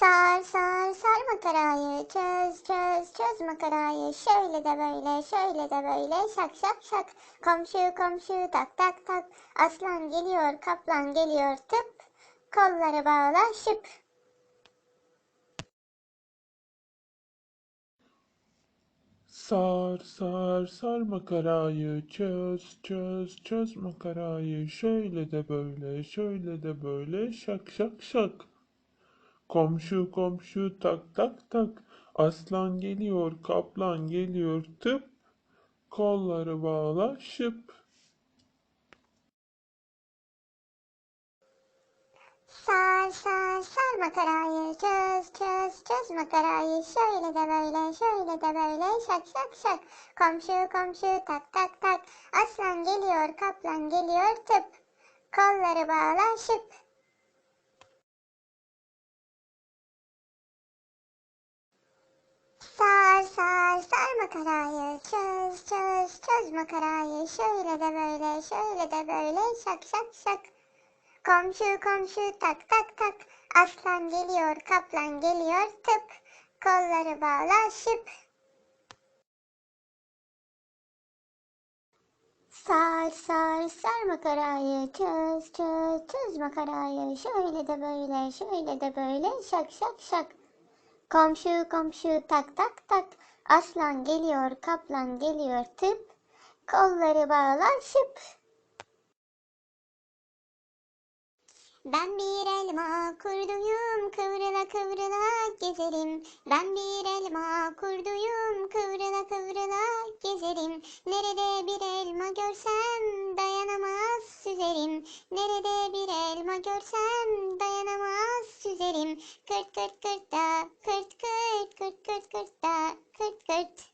Sar sar sar makarayı. Çöz çöz çöz makarayı. Şöyle de böyle şöyle de böyle. Şak şak şak. Komşu komşu tak tak tak. Aslan geliyor kaplan geliyor. Tıp. Kolları bağla şıp. Sar sar sar makarayı. Çöz çöz çöz makarayı. Şöyle de böyle şöyle de böyle. Şak şak şak. Komşu komşu tak tak tak. Aslan geliyor kaplan geliyor tıp. Kolları bağla şıp. Sar sar sar makarayı çöz çöz çöz makarayı. Şöyle de böyle şöyle de böyle şak şak şak. Komşu komşu tak tak tak. Aslan geliyor kaplan geliyor tıp. Kolları bağla şıp Sar sar sar makarayı. Çöz çöz çöz makarayı. Şöyle de böyle şöyle de böyle. Şak şak şak. Komşu komşu tak tak tak. Aslan geliyor kaplan geliyor tıp kolları bağla şıp. Sar sar sar makarayı. Çöz çöz çöz makarayı. Şöyle de böyle şöyle de böyle. Şak şak şak Komşu komşu tak tak tak aslan geliyor kaplan geliyor tıp kolları bağla şıp Ben bir elma kurduyum kıvrıla kıvrıla gezerim. Ben bir elma kurduyum kıvrıla kıvrıla gezerim. Nerede bir elma görsem dayanamaz süzerim. Nerede bir elma görsem dayanamaz süzerim. Kırt kırt kırt da kırt kırt kırt kırt kırt da kırt kırt.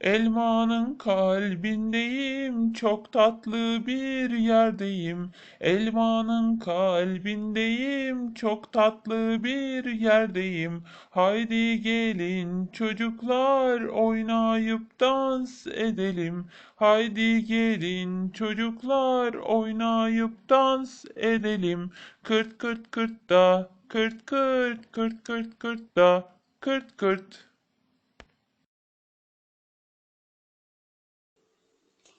Elmanın kalbindeyim, çok tatlı bir yerdeyim. Elmanın kalbindeyim, çok tatlı bir yerdeyim. Haydi gelin çocuklar, oynayıp dans edelim. Haydi gelin çocuklar, oynayıp dans edelim. Kırt kırt kırt da, kırt kırt, kırt kırt kırt da, kırt kırt.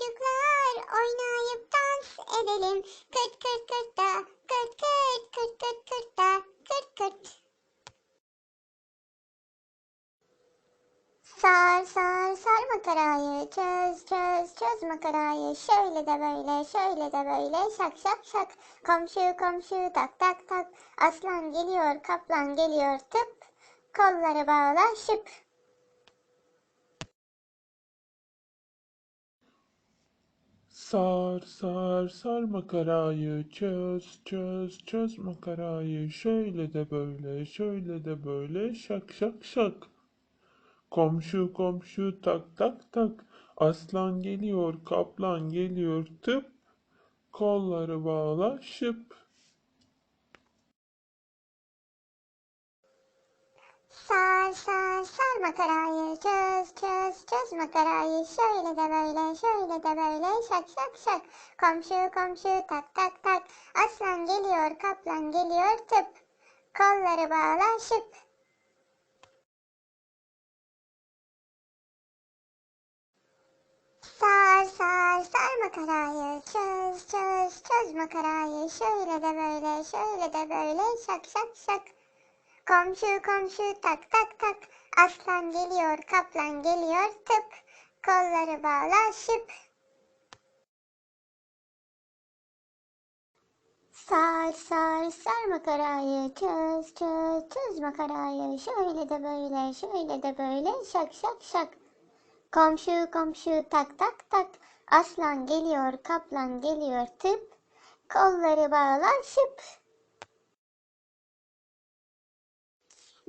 çocuklar, oynayıp dans edelim. Kırt kırt kırt da, kırt kırt kırt kırt kırt da, kırt kırt. Sar sar sar makarayı çöz çöz çöz makarayı. Şöyle de böyle şöyle de böyle şak şak şak. Komşu komşu tak tak tak. Aslan geliyor kaplan geliyor tıp. Kolları bağla şıp Sar sar sar makarayı çöz çöz çöz makarayı şöyle de böyle şöyle de böyle şak şak şak. Komşu komşu tak tak tak aslan geliyor kaplan geliyor tıp kolları bağla şıp. Sar sar sar makarayı çöz çöz çöz makarayı. Şöyle de böyle şöyle de böyle. Şak şak şak. Komşu komşu tak tak tak. Aslan geliyor kaplan geliyor tıp. Kolları bağla şıp. Sar sar sar makarayı. Çöz çöz çöz makarayı. Şöyle de böyle şöyle de böyle. Şak şak şak Komşu komşu tak tak tak. Aslan geliyor kaplan geliyor tıp. Kolları bağla şıp Sar sar sar makarayı çöz çöz çöz makarayı. Şöyle de böyle şöyle de böyle. Şak şak şak. Komşu komşu tak tak tak. Aslan geliyor kaplan geliyor tıp. Kolları bağlar şıp.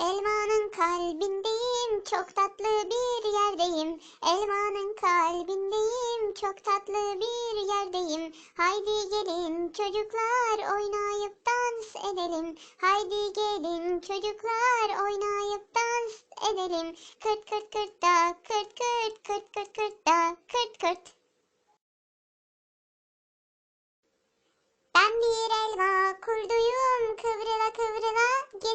Elmanın kalbindeyim, çok tatlı bir yerdeyim. Elmanın kalbindeyim, çok tatlı bir yerdeyim. Haydi gelin çocuklar oynayıp dans edelim. Haydi gelin çocuklar oynayıp dans edelim. Kırt kırt kırt da, kırt kırt kırt kırt kırt da, kırt kırt. Ben bir elma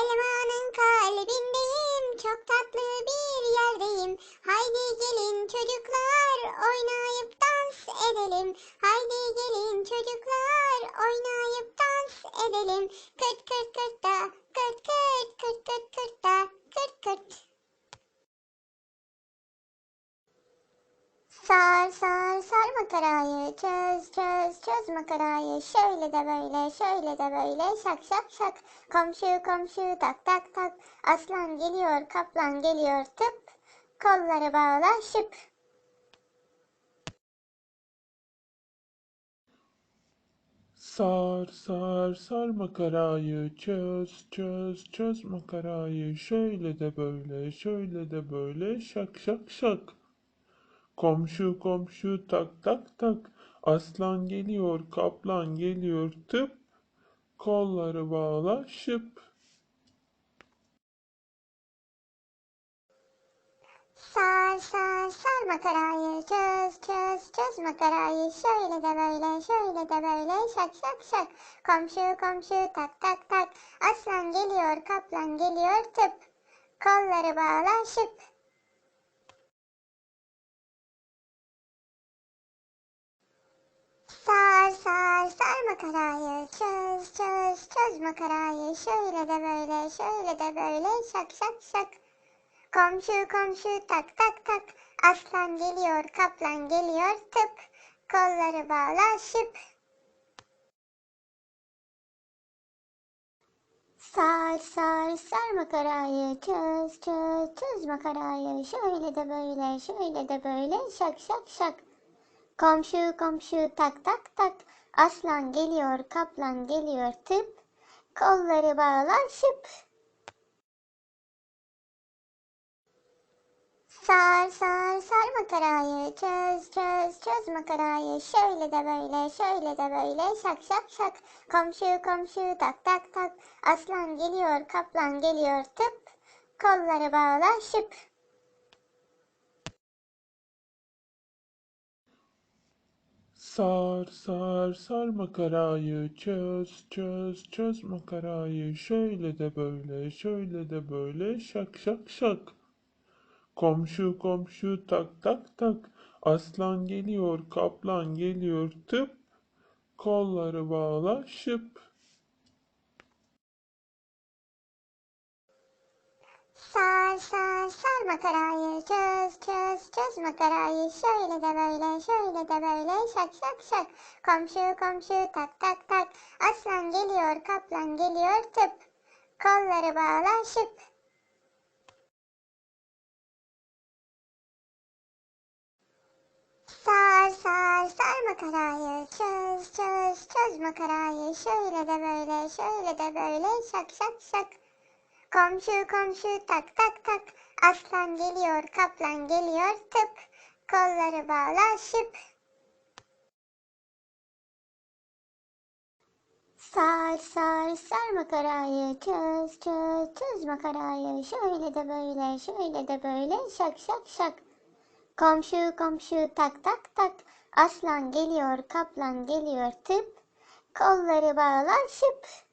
Elmanın kalbindeyim, çok tatlı bir yerdeyim. Haydi gelin çocuklar, oynayıp dans edelim. Haydi gelin çocuklar, oynayıp dans edelim. Kırt kırt kırt da, kırt kırt kırt kırt kırt da, kırt kırt. Sar sar sar makarayı. Çöz çöz çöz makarayı. Şöyle de böyle şöyle de böyle. Şak şak şak. Komşu komşu tak tak tak. Aslan geliyor kaplan geliyor. Tıp. Kolları bağla şıp. Sar sar sar makarayı. Çöz çöz çöz makarayı. Şöyle de böyle şöyle de böyle. Şak şak şak. Komşu komşu tak tak tak. Aslan geliyor kaplan geliyor tıp. Kolları bağla şıp. Sar sar sar makarayı çöz çöz çöz makarayı. Şöyle de böyle şöyle de böyle. Şak şak şak. Komşu komşu tak tak tak. Aslan geliyor kaplan geliyor tıp. Kolları bağla şıp Sar sar sar makarayı. Çöz çöz çöz makarayı. Şöyle de böyle şöyle de böyle. Şak şak şak. Komşu komşu tak tak tak. Aslan geliyor kaplan geliyor. Tıp kolları bağla şıp. Sar sar sar makarayı. Çöz çöz çöz makarayı. Şöyle de böyle şöyle de böyle. Şak şak şak Komşu komşu tak tak tak. Aslan geliyor kaplan geliyor tıp. Kolları bağla şıp. Sar sar sar makarayı çöz çöz çöz makarayı. Şöyle de böyle şöyle de böyle şak şak şak. Komşu komşu tak tak tak. Aslan geliyor kaplan geliyor tıp. Kolları bağla şıp Sar sar sar makarayı çöz çöz çöz makarayı şöyle de böyle şöyle de böyle şak şak şak. Komşu komşu tak tak tak aslan geliyor kaplan geliyor tıp kolları bağla şıp. Sar sar sar makarayı çöz çöz çöz makarayı. Şöyle de böyle şöyle de böyle. Şak şak şak. Komşu komşu tak tak tak. Aslan geliyor kaplan geliyor tıp. Kolları bağla şıp. Sar sar sar makarayı. Çöz çöz çöz makarayı. Şöyle de böyle şöyle de böyle. Şak şak şak. Komşu komşu tak tak tak aslan geliyor kaplan geliyor tıp kolları bağla şıp. Sar sar sar makarayı çöz çöz çöz makarayı şöyle de böyle şöyle de böyle şak şak şak. Komşu komşu tak tak tak aslan geliyor kaplan geliyor tıp kolları bağla şıp.